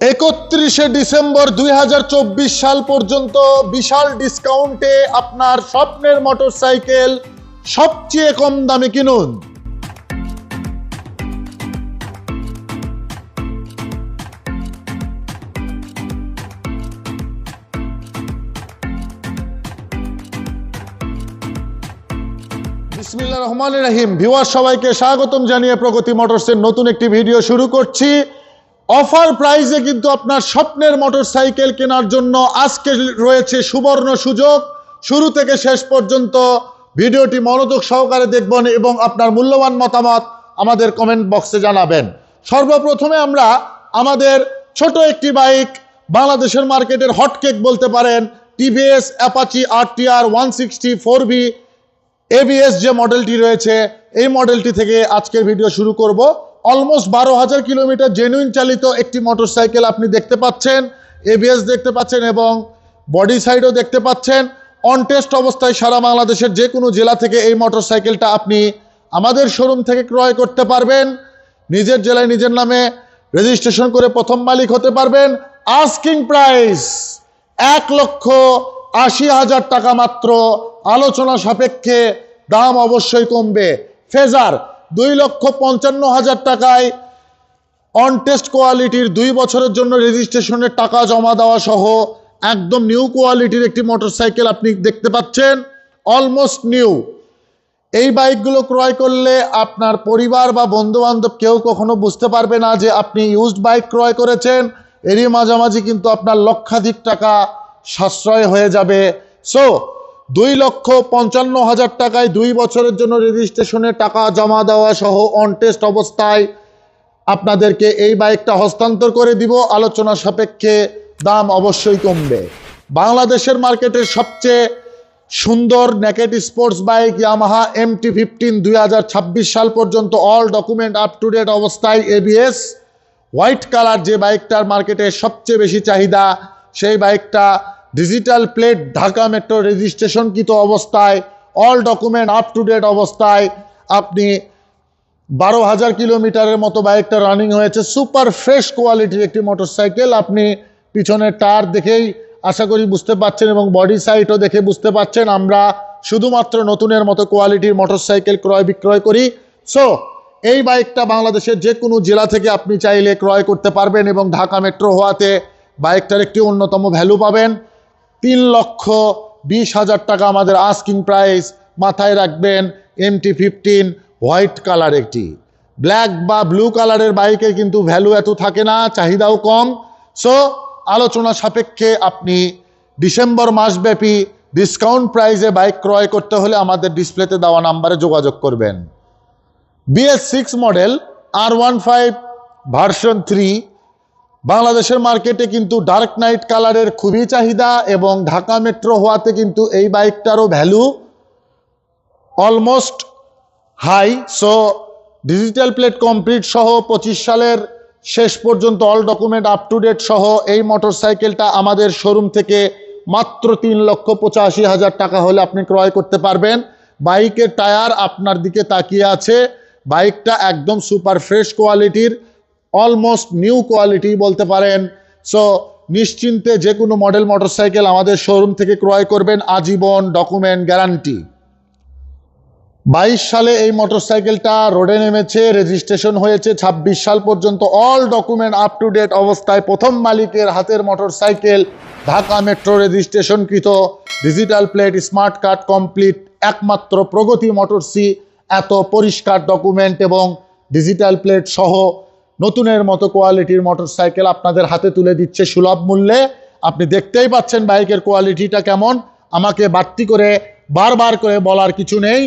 একত্রিশে ডিসেম্বর দুই হাজার চব্বিশ সাল পর্যন্ত বিশাল ডিসকাউন্টে আপনার স্বপ্নের মোটরসাইকেল সবচেয়ে কম দামে কিনুন। বিসমিল্লাহ রহমান রহিম। ভিউয়ার সবাইকে স্বাগতম জানিয়ে প্রগতি মোটরসের নতুন একটি ভিডিও শুরু করছি। অফার প্রাইসে কিন্তু আপনার স্বপ্নের মোটরসাইকেল কেনার জন্য আজকে রয়েছে সুবর্ণ সুযোগ। শুরু থেকে শেষ পর্যন্ত ভিডিওটি মনোযোগ সহকারে দেখবেন এবং আপনার মূল্যবান মতামত আমাদের কমেন্ট বক্সে জানাবেন। সর্বপ্রথমে আমরা আমাদের ছোট একটি বাইক বাংলাদেশের মার্কেটের হটকেক বলতে পারেন TVS Apache R T R one sixty four B ABS যে মডেলটি রয়েছে, এই মডেলটি থেকে আজকের ভিডিও শুরু করব। অলমোস্ট বারো হাজার কিলোমিটার জেনুইন চালিত একটি মোটরসাইকেল আপনি দেখতে পাচ্ছেন এবিএস দেখতে পাচ্ছেন এবং বডি সাইডও দেখতে পাচ্ছেন। অন টেস্ট অবস্থায় সারা বাংলাদেশের যে কোনো জেলা থেকে এই মোটরসাইকেলটা আপনি আমাদের শোরুম থেকে ক্রয় করতে পারবেন। নিজের জেলায় নিজের নামে রেজিস্ট্রেশন করে প্রথম মালিক হতে পারবেন। আস্কিং প্রাইস এক লক্ষ আশি হাজার টাকা মাত্র। আলোচনা সাপেক্ষে দাম অবশ্যই কমবে। ফেজার দুই লক্ষ পঞ্চান্ন হাজার টাকায় অন টেস্ট কোয়ালিটির দুই বছরের জন্য রেজিস্ট্রেশনের টাকা জমা দেওয়া সহ একদম নিউ কোয়ালিটির একটি মোটরসাইকেল আপনি দেখতে পাচ্ছেন অলমোস্ট নিউ এই বাইকগুলো ক্রয় করলে আপনার পরিবার বা বন্ধু বান্ধব কেউ কখনো বুঝতে পারবে না যে আপনি ইউজড বাইক ক্রয় করেছেন, এরই মাঝামাঝি কিন্তু আপনার লক্ষাধিক টাকা সাশ্রয় হয়ে যাবে। সো দুই লক্ষ পঞ্চান্ন হাজার টাকায় দুই বছরের জন্য রেজিস্ট্রেশনের টাকা জমা দেওয়া সহ অনটেস্ট অবস্থায় আপনাদেরকে এই বাইকটা হস্তান্তর করে দিব। আলোচনা সাপেক্ষে দাম অবশ্যই কমবে। বাংলাদেশের মার্কেটের সবচেয়ে সুন্দর naked sports bike Yamaha M T fifteen দুই হাজার ছাব্বিশ সাল পর্যন্ত all document up to date অবস্থায় এবিএস হোয়াইট কালার যে বাইকটার মার্কেটে সবচেয়ে বেশি চাহিদা, সেই বাইকটা ডিজিটাল প্লেট ঢাকা মেট্রো রেজিস্ট্রেশনকৃত অবস্থায় all document up to date অবস্থায় আপনি বারো হাজার কিলোমিটারের মতো বাইকটা রানিং হয়েছে সুপার ফ্রেশ কোয়ালিটির একটি মোটরসাইকেল আপনি পিছনের টায়ার দেখেই আশা করি বুঝতে পাচ্ছেন এবং বডি সাইটও দেখে বুঝতে পাচ্ছেন আমরা শুধুমাত্র নতুনের মতো কোয়ালিটির মোটরসাইকেল ক্রয় বিক্রয় করি সো এই বাইকটা বাংলাদেশের যে কোনো জেলা থেকে আপনি চাইলে ক্রয় করতে পারবেন এবং ঢাকা মেট্রো হওয়াতে বাইকটার একটি অন্যতম ভ্যালু পাবেন তিন লক্ষ বিশ হাজার টাকা আমাদের আস্কিং প্রাইস মাথায় রাখবেন এমটি ফিফটিন হোয়াইট কালার একটি। ব্ল্যাক বা ব্লু কালারের বাইকে কিন্তু ভ্যালু এত থাকে না, চাহিদাও কম। সো আলোচনা সাপেক্ষে আপনি ডিসেম্বর মাসব্যাপী ডিসকাউন্ট প্রাইসে বাইক ক্রয় করতে হলে আমাদের ডিসপ্লেতে দেওয়া নাম্বারে যোগাযোগ করবেন। BS six model R one five version three বাংলাদেশের মার্কেটে কিন্তু ডার্ক নাইট কালারের খুবই চাহিদা এবং ঢাকা মেট্রো হওয়াতে কিন্তু এই বাইকটারও value almost high so digital plate complete সহ পঁচিশ সালের শেষ পর্যন্ত all document up to date সহ এই মোটরসাইকেলটা আমাদের শোরুম থেকে মাত্র তিন লক্ষ পঁচাশি হাজার টাকা হলে আপনি ক্রয় করতে পারবেন। বাইকের টায়ার আপনার দিকে তাকিয়ে আছে। বাইকটা একদম সুপার ফ্রেশ কোয়ালিটির অলমোস্ট নিউ কোয়ালিটি বলতে পারেন। সো নিশ্চিন্তে যে কোনো মডেল মোটরসাইকেল আমাদের শোরুম থেকে ক্রয় করবেন, আজীবন ডকুমেন্ট গ্যারান্টি বাইশ সালে এই মোটরসাইকেলটা রোডে নেমেছে রেজিস্ট্রেশন হয়েছে ২৬ সাল পর্যন্ত all document up to date অবস্থায় প্রথম মালিকের হাতের motorcycle Dhaka metro রেজিস্ট্রেশনকৃত digital plate smart card complete একমাত্র প্রগতি মোটরসি এত পরিষ্কার ডকুমেন্ট এবং ডিজিটাল প্লেট সহ নতুনের মতো কোয়ালিটির মোটরসাইকেল আপনাদের হাতে তুলে দিচ্ছে সুলভ মূল্যে। আপনি দেখতেই পাচ্ছেন বাইকের কোয়ালিটিটা কেমন। আমাকে বাড়তি করে, বারবার করে বলার কিছু নেই।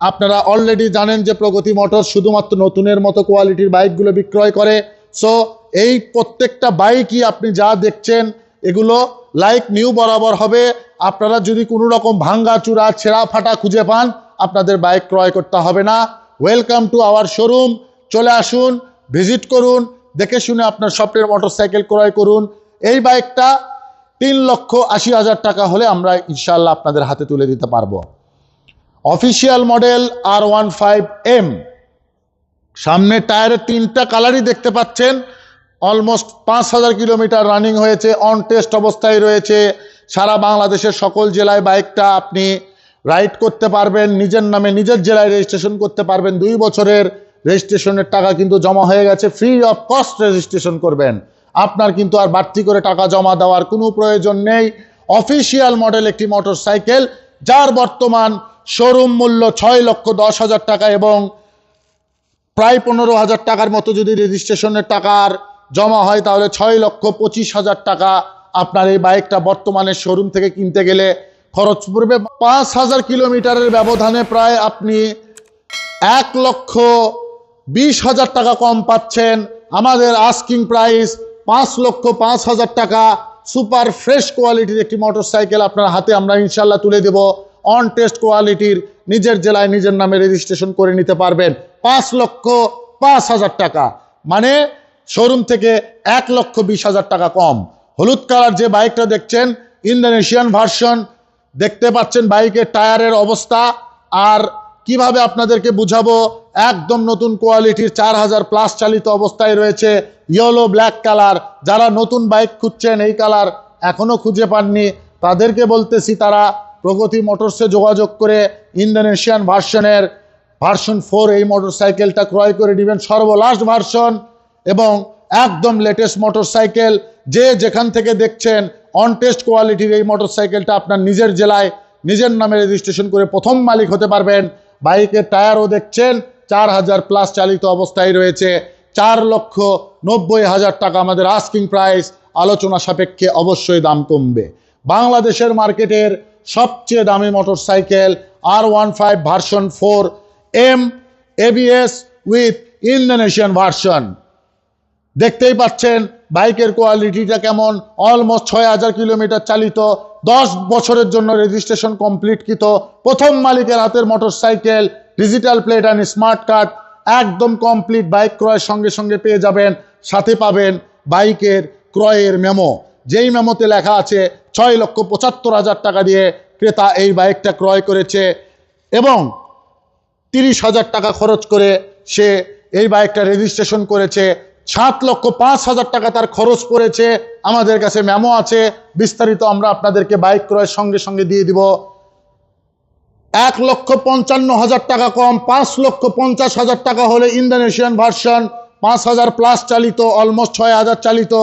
আপনারা অলরেডি জানেন যে প্রগতি মোটর শুধুমাত্র নতুনের মতো কোয়ালিটির বাইকগুলো বিক্রয় করে। সো এই প্রত্যেকটা বাইকই আপনি যা দেখছেন, এগুলো লাইক নিউ বরাবর হবে। আপনারা যদি কোনো রকম ভাঙ্গা চূড়া, ছেঁড়া ফাটা খুঁজে পান, আপনাদের বাইক ক্রয় করতে হবে না। ওয়েলকাম টু আওয়ার শোরুম চলে আসুন। ভিজিট করুন, দেখে শুনে আপনার স্বপ্নের মোটরসাইকেল ক্রয় করুন। এই বাইকটা তিন লক্ষ আশি হাজার টাকা হলে আমরা ইনশাল্লাহ আপনাদের হাতে তুলে দিতে পারব। Official model R one five M. সামনে টায়ারের তিনটা কালারই দেখতে পাচ্ছেন। অলমোস্ট পাঁচ হাজার কিলোমিটার রানিং হয়েছে, অন টেস্ট অবস্থায় রয়েছে। সারা বাংলাদেশের সকল জেলায় বাইকটা আপনি রাইড করতে পারবেন, নিজের নামে নিজের জেলায় রেজিস্ট্রেশন করতে পারবেন। দুই বছরের রেজিস্ট্রেশনের টাকা কিন্তু জমা হয়ে গেছে ফ্রি অফ কস্ট রেজিস্ট্রেশন করবেন। আপনার কিন্তু আর বাড়তি করে টাকা জমা দেওয়ার কোনো প্রয়োজন নেই। অফিসিয়াল মডেল একটি মোটর সাইকেল যার বর্তমান শোরুম মূল্য ছয় লক্ষ দশ হাজার টাকা এবং প্রায় পনেরো হাজার টাকার মতো যদি রেজিস্ট্রেশনের টাকার জমা হয়, তাহলে ছয় লক্ষ পঁচিশ হাজার টাকা আপনার এই বাইকটা বর্তমানে শোরুম থেকে কিনতে গেলে খরচ পড়বে। পাঁচ হাজার কিলোমিটারের ব্যবধানে প্রায় আপনি এক লক্ষ বিশ হাজার টাকা কম পাচ্ছেন। আমাদের আস্কিং প্রাইস পাঁচ লক্ষ পাঁচ হাজার টাকা। সুপার ফ্রেশ কোয়ালিটির একটি মোটরসাইকেল আপনার হাতে আমরা ইনশাল্লাহ তুলে দেব। অন টেস্ট কোয়ালিটির নিজের জেলায় নিজের নামে রেজিস্ট্রেশন করে নিতে পারবেন। পাঁচ লক্ষ পাঁচ হাজার টাকা। মানে শোরুম থেকে এক লক্ষ বিশ হাজার টাকা কম। হলুদ কালার যে বাইকটা দেখছেন ইন্দোনেশিয়ান ভার্সন দেখতে পাচ্ছেন বাইকের টায়ারের অবস্থা। আর কীভাবে আপনাদেরকে বুঝাবো? একদম নতুন কোয়ালিটির চার হাজার প্লাস চালিত অবস্থায় রয়েছে ইয়েলো ব্ল্যাক কালার যারা নতুন বাইক খুঁজছেন, এই কালার এখনও খুঁজে পাননি, তাদেরকে বলতেছি তারা প্রগতি মোটরসে যোগাযোগ করে ইন্দোনেশিয়ান ভার্সনের ভার্সন ফোর এই মোটরসাইকেলটা ক্রয় করে নেবেন। সর্বলাস্ট ভার্সন এবং একদম লেটেস্ট মোটরসাইকেল। যে যেখান থেকে দেখছেন অন টেস্ট কোয়ালিটির এই মোটরসাইকেলটা আপনার নিজের জেলায়, নিজের নামে রেজিস্ট্রেশন করে প্রথম মালিক হতে পারবেন। বাইকের টায়ারও দেখছেন, চার হাজার প্লাস চালিত অবস্থায় রয়েছে। চার লক্ষ নব্বই হাজার টাকা আমাদের আস্কিং প্রাইস আলোচনা সাপেক্ষে অবশ্যই দাম কমবে। বাংলাদেশের মার্কেটের সবচেয়ে দামি motorcycle R one five version four M ABS with Indonesian version দেখতেই পাচ্ছেন, বাইকের কোয়ালিটিটা কেমন? অলমোস্ট ছয় হাজার কিলোমিটার চালিত দশ বছরের জন্য রেজিস্ট্রেশন কমপ্লিটকৃত প্রথম মালিকের হাতের motorcycle digital plate and smart card একদম কমপ্লিট বাইক ক্রয়ের সঙ্গে সঙ্গে পেয়ে যাবেন। সাথে পাবেন বাইকের ক্রয়ের মেমো যেই মেমোতে লেখা আছে, ছয় লক্ষ পঁচাত্তর হাজার টাকা দিয়ে ক্রেতা এই বাইকটা ক্রয় করেছে এবং তিরিশ হাজার টাকা খরচ করে সে এই বাইকটা রেজিস্ট্রেশন করেছে। সাত লক্ষ পাঁচ হাজার টাকা তার খরচ পড়েছে। আমাদের কাছে মেমো আছে। বিস্তারিত আমরা আপনাদেরকে বাইক ক্রয়ের সঙ্গে সঙ্গে দিয়ে দিব। এক লক্ষ পঞ্চান্ন হাজার টাকা কম, পাঁচ লক্ষ পঞ্চাশ হাজার টাকা হলে ইন্দোনেশিয়ান ভার্সন পাঁচ হাজার প্লাস চালিত অলমোস্ট ছয় হাজার চালিত।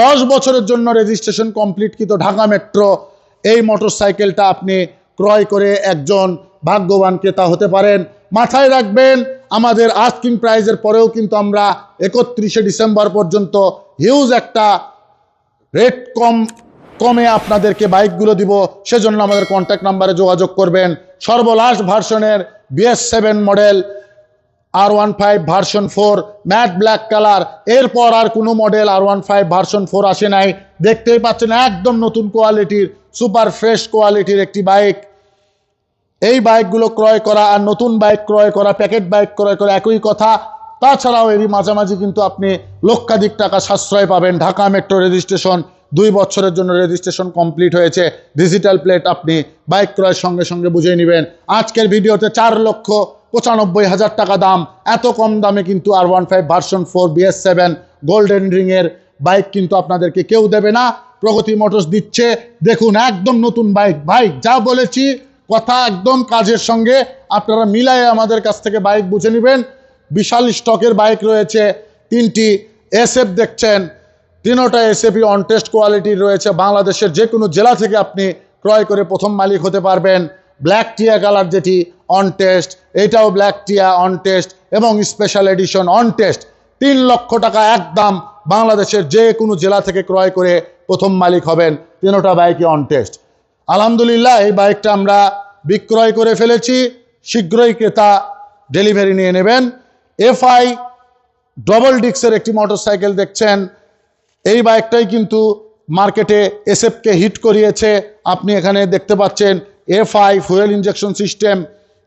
দশ বছরের জন্য রেজিস্ট্রেশন কমপ্লিটকৃত ঢাকা মেট্রো এই মোটরসাইকেলটা আপনি ক্রয় করে একজন ভাগ্যবান ক্রেতা হতে পারেন। মাথায় রাখবেন আমাদের আস্কিং প্রাইজের পরেও কিন্তু আমরা একত্রিশে ডিসেম্বর পর্যন্ত হিউজ একটা রেট কম, কমে আপনাদেরকে বাইকগুলো দিব। সেজন্য আমাদের কন্ট্যাক্ট নাম্বারে যোগাযোগ করবেন। সর্বলাস্ট ভার্সনের BS seven model R one five version four matte black colour এরপর আর কোনো model R one five version four আসে নাই। দেখতেই পাচ্ছেন একদম নতুন কোয়ালিটির সুপার ফ্রেশ কোয়ালিটির একটি বাইক এই বাইকগুলো ক্রয় করা আর নতুন বাইক ক্রয় করা, প্যাকেট বাইক ক্রয় করা একই কথা। তাছাড়াও এরই মাঝামাঝি কিন্তু আপনি লক্ষাধিক টাকা সাশ্রয় পাবেন। ঢাকা মেট্রো রেজিস্ট্রেশন দুই বছরের জন্য রেজিস্ট্রেশন কমপ্লিট হয়েছে। ডিজিটাল প্লেট আপনি বাইক ক্রয়ের সঙ্গে সঙ্গে বুঝে নেবেন। আজকের ভিডিওতে চার লক্ষ পঁচানব্বই হাজার টাকা দাম। এত কম দামে কিন্তু R one five version four BS seven golden রিংয়ের বাইক কিন্তু আপনাদেরকে কেউ দেবে না। প্রগতি মোটরস দিচ্ছে। দেখুন, একদম নতুন বাইক। বাইক যা বলেছি কথা একদম কাজের সঙ্গে। আপনারা মিলায়ে আমাদের কাছ থেকে বাইক বুঝে নেবেন। বিশাল স্টকের বাইক রয়েছে, তিনটি এসএফ দেখছেন। তিনোটা এসএপি অন টেস্ট কোয়ালিটির রয়েছে। বাংলাদেশের যে কোনো জেলা থেকে আপনি ক্রয় করে প্রথম মালিক হতে পারবেন। ব্ল্যাক টিয়া কালার যেটি অন টেস্ট এটাও ব্ল্যাক টিয়া অন টেস্ট এবং স্পেশাল এডিশন অন টেস্ট তিন লক্ষ টাকা একদম বাংলাদেশের যে কোনো জেলা থেকে ক্রয় করে প্রথম মালিক হবেন। তিনোটা বাইকই অন টেস্ট আলহামদুলিল্লাহ, এই বাইকটা আমরা বিক্রয় করে ফেলেছি। শীঘ্রই ক্রেতা ডেলিভারি নিয়ে নেবেন। এফআই ডবল ডিক্সের একটি মোটরসাইকেল দেখছেন। এই বাইকটাই কিন্তু মার্কেটে এসএফকে হিট করিয়েছে। আপনি এখানে দেখতে পাচ্ছেন এফআই ফুয়েল ইঞ্জেকশন সিস্টেম।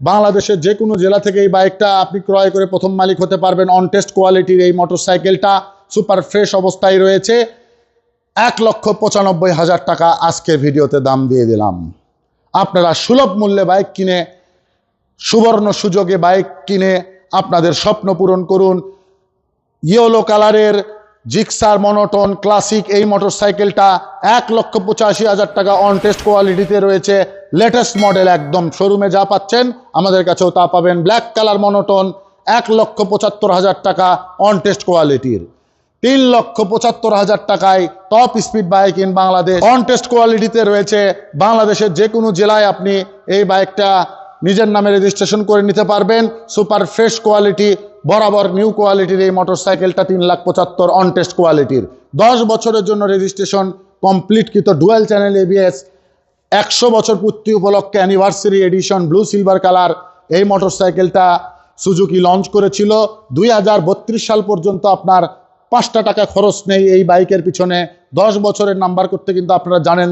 বাংলাদেশের যে কোনো জেলা থেকে এই বাইকটা আপনি ক্রয় করে প্রথম মালিক হতে পারবেন। অন টেস্ট কোয়ালিটির এই মোটরসাইকেলটা সুপার ফ্রেশ অবস্থায় রয়েছে। এক লক্ষ পঁচানব্বই হাজার টাকা আজকের ভিডিওতে দাম দিয়ে দিলাম। আপনারা সুলভ মূল্যে বাইক কিনে, সুবর্ণ সুযোগে বাইক কিনে আপনাদের স্বপ্ন পূরণ করুন। ইয়েলো কালারের জিক্সার মনোটন ক্লাসিক এই মোটরসাইকেলটা এক লক্ষ পঁচাশি হাজার টাকা অন টেস্ট কোয়ালিটিতে রয়েছে। লেটেস্ট মডেল একদম শোরুমে যা পাচ্ছেন, আমাদের কাছেও তা পাবেন। ব্ল্যাক কালার মনোটন এক লক্ষ পঁচাত্তর হাজার টাকা অন টেস্ট কোয়ালিটির তিন লক্ষ পঁচাত্তর হাজার টাকায় top speed bike in Bangladesh on test কোয়ালিটিতে রয়েছে। বাংলাদেশের যে কোনো জেলায় আপনি এই বাইকটা নিজের নামে রেজিস্ট্রেশন করে নিতে পারবেন। সুপার ফ্রেশ কোয়ালিটি বরাবর নিউ কোয়ালিটির এই মোটরসাইকেলটা তিন লাখ পঁচাত্তর অন টেস্ট কোয়ালিটির দশ বছরের জন্য রেজিস্ট্রেশন কমপ্লিটকৃত ডুয়েল চ্যানেল এবিএস একশো বছর পূর্তি উপলক্ষে anniversary edition blue silver colour এই মোটরসাইকেলটা সুজুকি লঞ্চ করেছিল। দুই হাজার বত্রিশ সাল পর্যন্ত আপনার পাঁচটা টাকা খরচ নেই এই বাইকের পিছনে। দশ বছরের নাম্বার করতে কিন্তু আপনারা জানেন,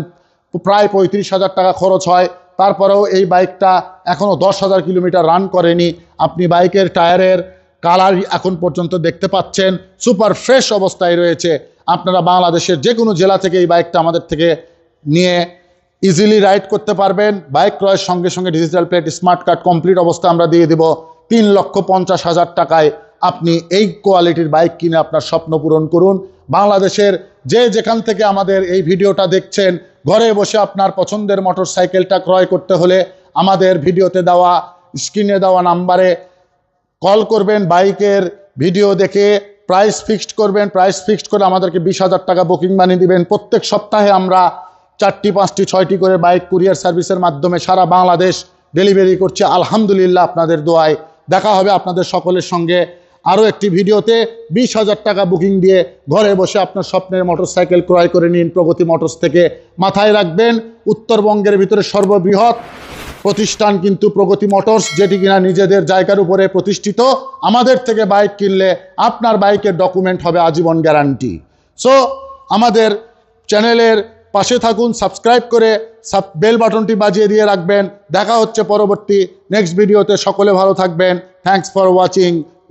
প্রায় পঁয়ত্রিশ হাজার টাকা খরচ হয়। তারপরেও এই বাইকটা এখনও দশ হাজার কিলোমিটার রান করেনি। আপনি বাইকের টায়ারের কালার এখন পর্যন্ত দেখতে পাচ্ছেন সুপার ফ্রেশ অবস্থায় রয়েছে। আপনারা বাংলাদেশের যে কোনো জেলা থেকে এই বাইকটা আমাদের থেকে নিয়ে ইজিলি রাইড করতে পারবেন। বাইক ক্রয়ের সঙ্গে সঙ্গে digital plate smart card complete অবস্থা আমরা দিয়ে দিব তিন লক্ষ পঞ্চাশ হাজার টাকায়। আপনি এই কোয়ালিটির বাইক কিনে আপনার স্বপ্ন পূরণ করুন। বাংলাদেশের যে যেখান থেকে আমাদের এই ভিডিওটা দেখছেন, ঘরে বসে আপনার পছন্দের মোটর সাইকেলটা ক্রয় করতে হলে আমাদের ভিডিওতে দেওয়া, স্ক্রিনে দেওয়া নাম্বারে কল করবেন, বাইকের ভিডিও দেখে প্রাইস ফিক্সড করবেন। প্রাইস ফিক্সড করে আমাদেরকে বিশ হাজার টাকা বুকিং বানিয়ে দিবেন। প্রত্যেক সপ্তাহে আমরা চারটি, পাঁচটি, ছয়টি করে বাইক কুরিয়ার সার্ভিসের মাধ্যমে সারা বাংলাদেশ ডেলিভারি করছে। আলহামদুলিল্লাহ আপনাদের দোয়ায় দেখা হবে আপনাদের সকলের সঙ্গে। আরও একটি ভিডিওতে বিশ হাজার টাকা বুকিং দিয়ে ঘরে বসে আপনার স্বপ্নের মোটরসাইকেল ক্রয় করে নিন। প্রগতি মোটরস থেকে মাথায় রাখবেন। উত্তরবঙ্গের ভিতরে সর্ববৃহৎ প্রতিষ্ঠান কিন্তু প্রগতি মোটরস, যেটি কিনা নিজেদের জায়গার উপরে প্রতিষ্ঠিত। আমাদের থেকে বাইক কিনলে আপনার বাইকের ডকুমেন্ট হবে আজীবন গ্যারান্টি। সো আমাদের চ্যানেলের পাশে থাকুন, সাবস্ক্রাইব করে সাব, বেল বাটনটি বাজিয়ে দিয়ে রাখবেন। দেখা হচ্ছে পরবর্তী নেক্সট ভিডিওতে সকলে ভালো থাকবেন। Thanks for watching